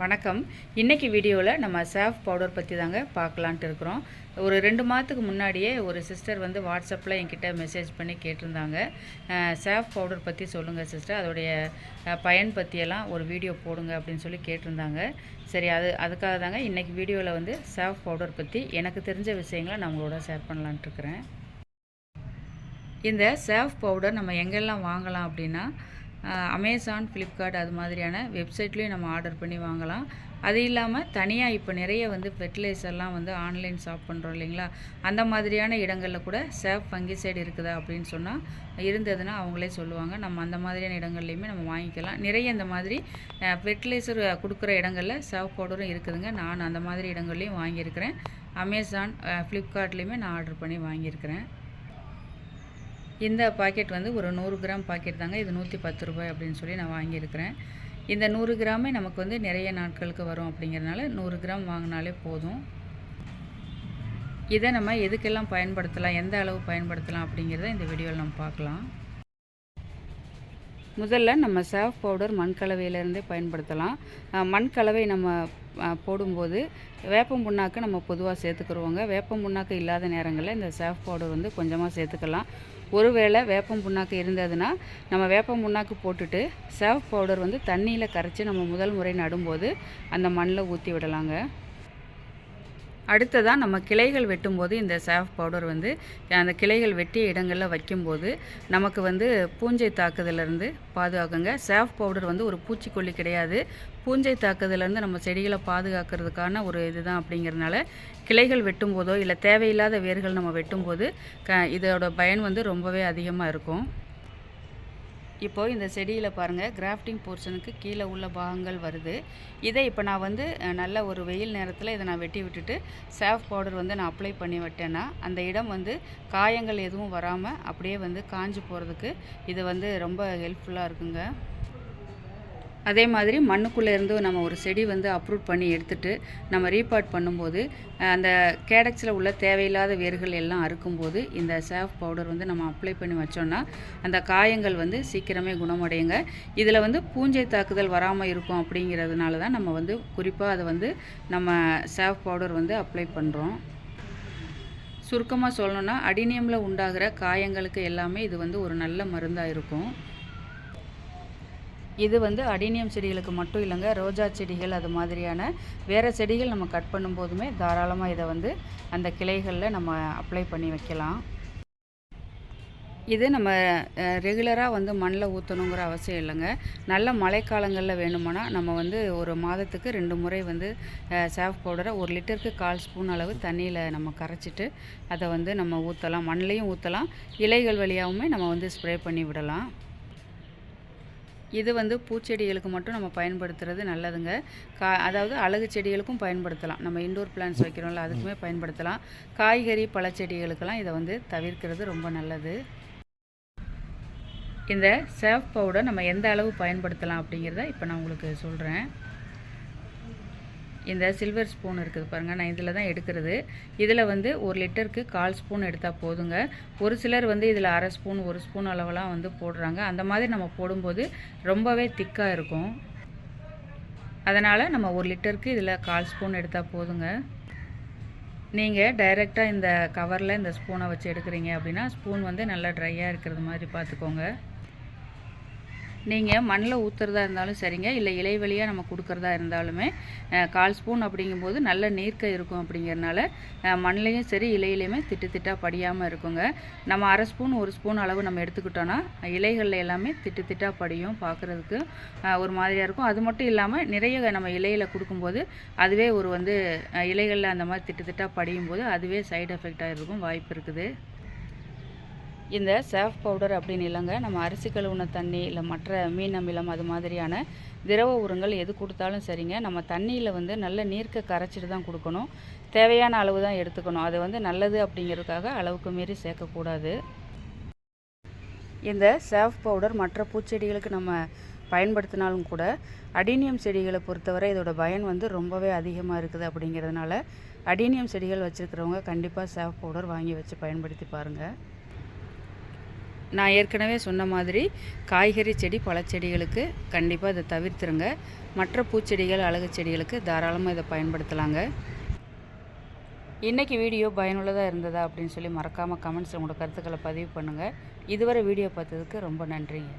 வணக்கம். இன்றைக்கி வீடியோவில் நம்ம சேஃப் பவுடர் பற்றி தாங்க பார்க்கலான்ட்டு இருக்கிறோம். ஒரு ரெண்டு மாதத்துக்கு முன்னாடியே ஒரு சிஸ்டர் வந்து வாட்ஸ்அப்பில் என்கிட்ட மெசேஜ் பண்ணி கேட்டிருந்தாங்க. சேஃப் பவுடர் பற்றி சொல்லுங்கள் சிஸ்டர் அதோடைய பயன் பற்றியெல்லாம் ஒரு வீடியோ போடுங்க அப்படின்னு சொல்லி கேட்டிருந்தாங்க. சரி அது அதுக்காக தாங்க இன்றைக்கி வீடியோவில் வந்து சேஃப் பவுடர் பற்றி எனக்கு தெரிஞ்ச விஷயங்களை நான் உங்களோட ஷேர் பண்ணலான்ட்டு இருக்கிறேன். இந்த சேஃப் பவுடர் நம்ம எங்கெல்லாம் வாங்கலாம் அப்படின்னா அமேசான் ஃப்ளிப்கார்ட் அது மாதிரியான வெப்சைட்லேயும் நம்ம ஆர்டர் பண்ணி வாங்கலாம். அது இல்லாமல் தனியாக இப்போ நிறைய வந்து ஃபெர்டிலைசர்லாம் வந்து ஆன்லைன் ஷாப் பண்ணுறோம் இல்லைங்களா? அந்த மாதிரியான இடங்களில் கூட சேஃப் ஃபங்கிசைடு இருக்குதா அப்படின்னு சொன்னால் இருந்ததுன்னா அவங்களே சொல்லுவாங்க. நம்ம அந்த மாதிரியான இடங்கள்லையுமே நம்ம வாங்கிக்கலாம். நிறைய இந்த மாதிரி ஃபெர்டிலைசர் கொடுக்குற இடங்களில் சேஃப் பவுடரும் இருக்குதுங்க. நான் அந்த மாதிரி இடங்கள்லையும் வாங்கியிருக்கிறேன். அமேசான் ஃப்ளிப்கார்ட்லேயுமே நான் ஆர்டர் பண்ணி வாங்கியிருக்கிறேன். இந்த பாக்கெட் வந்து ஒரு நூறு கிராம் பாக்கெட் தாங்க. இது நூற்றி பத்து ரூபாய் அப்படின்னு சொல்லி நான் வாங்கியிருக்கிறேன். இந்த நூறு கிராமே நமக்கு வந்து நிறைய நாட்களுக்கு வரும் அப்படிங்கிறனால நூறு கிராம் வாங்கினாலே போதும். இதை நம்ம எதுக்கெல்லாம் பயன்படுத்தலாம் எந்த அளவு பயன்படுத்தலாம் அப்படிங்கிறத இந்த வீடியோவில் நம்ம பார்க்கலாம். முதல்ல நம்ம சேஃப் பவுடர் மண் கலவையிலேருந்தே பயன்படுத்தலாம். மண் கலவை நம்ம போடும்போது வேப்பம் புண்ணாக்கு நம்ம பொதுவாக சேர்த்துக்கிருவோங்க. வேப்பம் புண்ணாக்கு இல்லாத நேரங்களில் இந்த சேஃப் பவுடர் வந்து கொஞ்சமாக சேர்த்துக்கலாம். ஒருவேளை வேப்பம் புண்ணாக்கு இருந்ததுன்னா நம்ம வேப்பம் புண்ணாக்கு போட்டுட்டு சேவ் பவுடர் வந்து தண்ணியில் கரைச்சி நம்ம முதல் முறை நடும்போது அந்த மண்ணில் ஊற்றி விடலாங்க. அடுத்ததாக நம்ம கிளைகள் வெட்டும்போது இந்த சேஃப் பவுடர் வந்து அந்த கிளைகள் வெட்டிய இடங்களில் வைக்கும்போது நமக்கு வந்து பூஞ்சை தாக்குதலேருந்து பாதுகாக்குங்க. சேஃப் பவுடர் வந்து ஒரு பூச்சிக்கொல்லி கிடையாது. பூஞ்சை தாக்குதலேருந்து நம்ம செடிகளை பாதுகாக்கிறதுக்கான ஒரு இதுதான் அப்படிங்கிறதுனால கிளைகள் வெட்டும்போதோ இல்லை தேவையில்லாத வேர்கள் நம்ம வெட்டும்போது க இதோட பயன் வந்து ரொம்பவே அதிகமாக இருக்கும். இப்போது இந்த செடியில் பாருங்கள் கிராஃப்டிங் போர்ஷனுக்கு கீழே உள்ள பாகங்கள் வருது. இதை இப்போ நான் வந்து நல்ல ஒரு வெயில் நேரத்தில் இதை நான் வெட்டி விட்டுட்டு சேஃப் பவுடர் வந்து நான் அப்ளை பண்ணி விட்டேன்னா அந்த இடம் வந்து காயங்கள் எதுவும் வராமல் அப்படியே வந்து காஞ்சு போகிறதுக்கு இது வந்து ரொம்ப ஹெல்ப்ஃபுல்லாக இருக்குங்க. அதே மாதிரி மண்ணுக்குள்ளே இருந்து நம்ம ஒரு செடி வந்து அப்ரூட் பண்ணி எடுத்துட்டு நம்ம ரீபாட் பண்ணும்போது அந்த கேடக்ஸில் உள்ள தேவையில்லாத வேர்கள் எல்லாம் அறுக்கும்போது இந்த சேஃப் பவுடர் வந்து நம்ம அப்ளை பண்ணி வச்சோன்னா அந்த காயங்கள் வந்து சீக்கிரமே குணமடையுங்க. இதில் வந்து பூஞ்சை தாக்குதல் வராமல் இருக்கும் அப்படிங்கிறதுனால தான் நம்ம வந்து குறிப்பாக அதை வந்து நம்ம சேஃப் பவுடர் வந்து அப்ளை பண்ணுறோம் சுருக்கமாக சொல்லணும்னா அடினியமில் உண்டாகிற காயங்களுக்கு எல்லாமே இது வந்து ஒரு நல்ல மருந்தாக இருக்கும். இது வந்து அடினியம் செடிகளுக்கு மட்டும் இல்லைங்க ரோஜா செடிகள் அது மாதிரியான வேறு செடிகள் நம்ம கட் பண்ணும்போதுமே தாராளமாக இதை வந்து அந்த கிளைகளில் நம்ம அப்ளை பண்ணி வைக்கலாம். இது நம்ம ரெகுலராக வந்து மண்ணில் ஊற்றணுங்கிற அவசியம் இல்லைங்க. நல்ல மழைக்காலங்களில் வேணுமானா நம்ம வந்து ஒரு மாதத்துக்கு ரெண்டு முறை வந்து சேஃப் பவுடரை ஒரு லிட்டருக்கு கால் ஸ்பூன் அளவு தண்ணியில் நம்ம கரைச்சிட்டு அதை வந்து நம்ம ஊற்றலாம் மண்ணிலையும் ஊற்றலாம் இலைகள் வழியாகவுமே நம்ம வந்து ஸ்ப்ரே பண்ணி விடலாம். இது வந்து பூச்செடிகளுக்கு மட்டும் நம்ம பயன்படுத்துறது நல்லதுங்க. கா அதாவது அழகு செடிகளுக்கும் பயன்படுத்தலாம். நம்ம இண்டோர் பிளான்ஸ் வைக்கிறோம்ல அதுக்குமே பயன்படுத்தலாம். காய்கறி பழச்செடிகளுக்கெல்லாம் இதை வந்து தவிர்க்கிறது ரொம்ப நல்லது. இந்த சேஃப் பவுடர் நம்ம எந்த அளவு பயன்படுத்தலாம் அப்படிங்கிறத இப்போ நான் உங்களுக்கு சொல்கிறேன் இந்த சில்வர் ஸ்பூன் இருக்குது பாருங்கள் நான் இதில் தான் எடுக்கிறது. இதில் வந்து ஒரு லிட்டருக்கு கால் ஸ்பூன் எடுத்தால் போதுங்க. ஒரு சிலர் வந்து இதில் அரை ஸ்பூன் ஒரு ஸ்பூன் அளவெல்லாம் வந்து போடுறாங்க. அந்த மாதிரி நம்ம போடும்போது ரொம்பவே திக்காக இருக்கும். அதனால் நம்ம ஒரு லிட்டருக்கு இதில் கால் ஸ்பூன் எடுத்தால் போதுங்க. நீங்கள் டைரெக்டாக இந்த கவரில் இந்த ஸ்பூனை வச்சு எடுக்கிறீங்க அப்படின்னா ஸ்பூன் வந்து நல்லா ட்ரையாக இருக்கிறது மாதிரி பார்த்துக்கோங்க. நீங்கள் மண்ணில் ஊற்றுறதா இருந்தாலும் சரிங்க. இல்லை இலை வழியாக நம்ம கொடுக்குறதா இருந்தாலுமே கால் ஸ்பூன் அப்படிங்கும்போது நல்ல நீர்க்க இருக்கும் அப்படிங்கிறனால மண்ணிலையும் சரி இலையிலையுமே திட்டு திட்டாக படியாமல் இருக்குங்க. நம்ம அரை ஸ்பூன் ஒரு ஸ்பூன் அளவு நம்ம எடுத்துக்கிட்டோன்னா இலைகளில் எல்லாமே திட்டு திட்டாக படியும் பார்க்குறதுக்கு ஒரு மாதிரியாக இருக்கும். அது மட்டும் இல்லாமல் நிறைய நம்ம இலையில் கொடுக்கும்போது அதுவே ஒரு வந்து இலைகளில் அந்த மாதிரி திட்டு திட்டாக படியும் போது அதுவே சைடு எஃபெக்டாக இருக்கும் வாய்ப்பு இருக்குது. இந்த சேஃப் பவுடர் அப்படின்னு இல்லைங்க. நம்ம அரிசி கழுவுன தண்ணி இல்லை மற்ற மீன் அமிலம் அது மாதிரியான திரவ உரங்கள் எது கொடுத்தாலும் சரிங்க. நம்ம தண்ணியில் வந்து நல்ல நீர்க்க கரைச்சிட்டு தான் கொடுக்கணும். தேவையான அளவு தான் எடுத்துக்கணும். அது வந்து நல்லது அப்படிங்கிறதுக்காக அளவுக்கு மீறி சேர்க்கக்கூடாது. இந்த சேஃப் பவுடர் மற்ற பூச்செடிகளுக்கு நம்ம பயன்படுத்தினாலும் கூட அடினியம் செடிகளை பொறுத்தவரை இதோட பயன் வந்து ரொம்பவே அதிகமாக இருக்குது அப்படிங்கிறதுனால அடினியம் செடிகள் வச்சுருக்கிறவங்க கண்டிப்பாக சேஃப் பவுடர் வாங்கி வச்சு பயன்படுத்தி பாருங்கள் நான் ஏற்கனவே சொன்ன மாதிரி காய்கறி செடி பழச்செடிகளுக்கு கண்டிப்பாக இதை தவிர்த்துருங்க. மற்ற பூச்செடிகள் அழகு செடிகளுக்கு தாராளமாக இதை பயன்படுத்தலாங்க. இன்றைக்கி வீடியோ பயனுள்ளதாக இருந்ததா அப்படின்னு சொல்லி மறக்காமல் கமெண்ட்ஸில் உங்களோட கருத்துக்களை பதிவு பண்ணுங்கள் இதுவரை வீடியோ பார்த்ததுக்கு ரொம்ப நன்றிங்க.